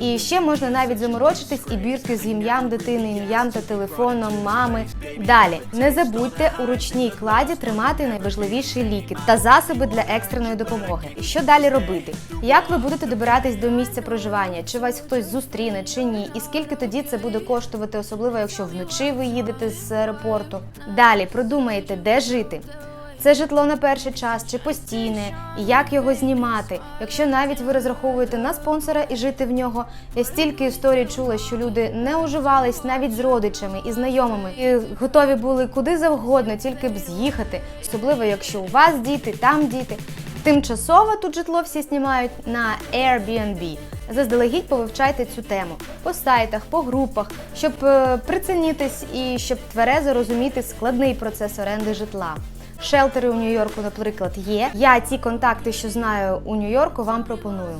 І ще можна навіть заморочитись і бірки з ім'ям дитини, ім'ям та телефоном мами. Далі не забудьте у ручній кладі тримати найважливіші ліки та засоби для екстреної допомоги. Що далі робити? Як ви будете добиратись до місця проживання? Чи вас хтось зустріне, чи ні? І скільки тоді це буде коштувати, особливо якщо вночі ви їдете з аеропорту? Далі продумайте, де жити. Це житло на перший час чи постійне, і як його знімати. Якщо навіть ви розраховуєте на спонсора і жити в нього, я стільки історій чула, що люди не уживались навіть з родичами і знайомими, і готові були куди завгодно, тільки б з'їхати, особливо якщо у вас діти, там діти. Тимчасово тут житло всі знімають на Airbnb. Заздалегідь повивчайте цю тему по сайтах, по групах, щоб е, прицінитись і щоб тверезо розуміти складний процес оренди житла. Шелтери у Нью-Йорку, наприклад, є. Я ті контакти, що знаю у Нью-Йорку, вам пропоную.